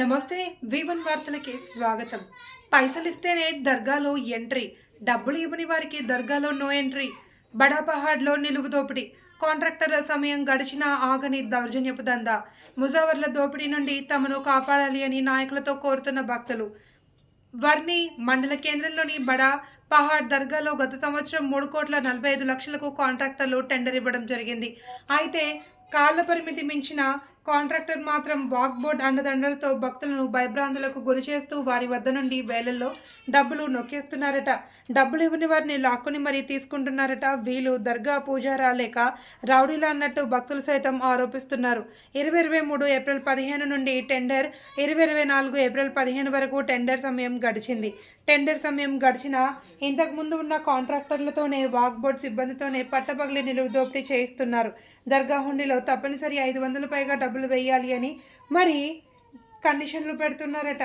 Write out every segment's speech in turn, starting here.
నమస్తే వివన్ వార్తలకి స్వాగతం. పైసలు ఇస్తేనే దర్గాలో ఎంట్రీ డబ్బులు ఇవ్వని వారికి దర్గాలో నో ఎంట్రీ. బడాపహాడ్లో నిలువు దోపిడీ కాంట్రాక్టర్ల సమయం గడిచినా ఆగని దౌర్జన్యపు దందా. ముజావర్ల దోపిడీ నుండి తమను కాపాడాలి అని నాయకులతో కోరుతున్న భక్తులు. వర్ణి మండల కేంద్రంలోని బడా పహాడ్ దర్గాలో గత సంవత్సరం మూడు కోట్ల నలభై ఐదు లక్షలకు కాంట్రాక్టర్లు టెండర్ ఇవ్వడం జరిగింది. అయితే కాళ్ళ పరిమితి మించిన కాంట్రాక్టర్ మాత్రం వాక్ బోర్డ్ అండదండలతో భక్తులను భయభ్రాంతులకు గురి చేస్తూ వారి వద్ద నుండి వేలల్లో డబ్బులు నొక్కేస్తున్నారట. డబ్బులు ఇవ్వని వారిని లాక్కుని మరీ తీసుకుంటున్నారట. వీళ్ళు దర్గా పూజారా లేక రౌడీలా అన్నట్టు భక్తులు సైతం ఆరోపిస్తున్నారు. ఇరవై ఇరవై మూడు ఏప్రిల్ పదిహేను నుండి టెండర్ ఇరవై ఇరవై నాలుగు ఏప్రిల్ పదిహేను వరకు టెండర్ సమయం గడిచింది. టెండర్ సమయం గడిచినా ఇంతకు ముందు ఉన్న కాంట్రాక్టర్లతోనే వాక్బోర్డ్ సిబ్బందితోనే పట్టపగలి నిలువుదోపిడీ చేయిస్తున్నారు. దర్గా హుండీలో తప్పనిసరి ఐదు వందల పైగా డబ్బులు వేయాలి అని మరి కండిషన్లు పెడుతున్నారట.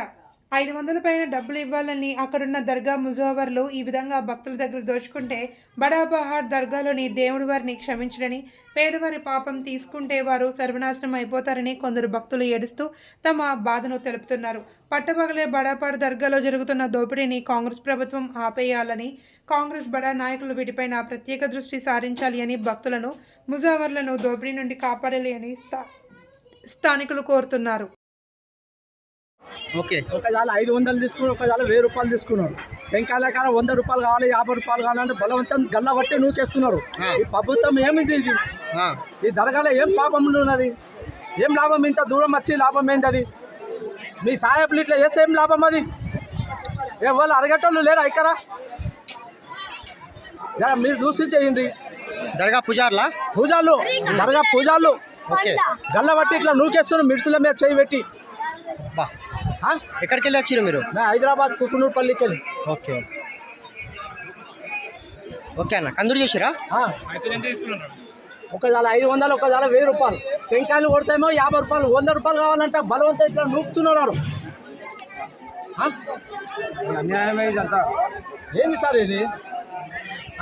ఐదు వందల పైన డబ్బులు ఇవ్వాలని అక్కడున్న దర్గా ముజావర్లు ఈ విధంగా భక్తుల దగ్గర దోచుకుంటే బడాబహార్ దర్గాలోని దేవుడి వారిని క్షమించడని పేదవారి పాపం తీసుకుంటే వారు సర్వనాశనం అయిపోతారని కొందరు భక్తులు ఏడుస్తూ తమ బాధను తెలుపుతున్నారు. పట్టపగలే బడాపాడు దర్గాలో జరుగుతున్న దోపిడీని కాంగ్రెస్ ప్రభుత్వం ఆపేయాలని కాంగ్రెస్ బడా నాయకులు వీటిపైన ప్రత్యేక దృష్టి సారించాలి అని భక్తులను ముజావర్లను దోపిడీ నుండి కాపాడాలి అని స్థా- స్థానికులు కోరుతున్నారు. ఓకే. ఒకవేళ ఐదు వందలు తీసుకుని ఒకవేళ వెయ్యి రూపాయలు తీసుకున్నారు. వెంకాయల కాడ వంద రూపాయలు కావాలి యాభై రూపాయలు కావాలంటే బలవంతం గల్ల బట్టి నూకేస్తున్నారు. ఈ ప్రభుత్వం ఏమిది ఇది? ఈ దరగాలో ఏం పాపం ఉన్నది? ఏం లాభం? ఇంత దూరం వచ్చి లాభం ఏంది అది మీ సాయకులు ఇట్లా చేస్తే ఏం లాభం అది? ఏ వాళ్ళు అరగటోళ్ళు లేరా ఇక్కడ? జర మీరు చూసి చేయండి. దర్గా పుజార్లా? పూజాలు దర్గా పూజాలు ఓకే. గల్ల బట్టి ఇట్లా నూకేస్తున్నారు మిర్చుల మీద చేయి పెట్టి? ఎక్కడికి వెళ్ళి వచ్చారు మీరు? హైదరాబాద్ కుకునూరుపల్లికి వెళ్ళి ఓకే ఓకే. అన్న కందూరు చేసిరా. ఒకవేళ ఐదు వందలు ఒకవేళ వెయ్యి రూపాయలు. టెంకాయలు కొడతామో యాభై రూపాయలు వంద రూపాయలు కావాలంటే బలవంతం ఇట్లా నూపుతున్నారు? అన్యాయమే ఇదంతా. ఏంది సార్ ఇది?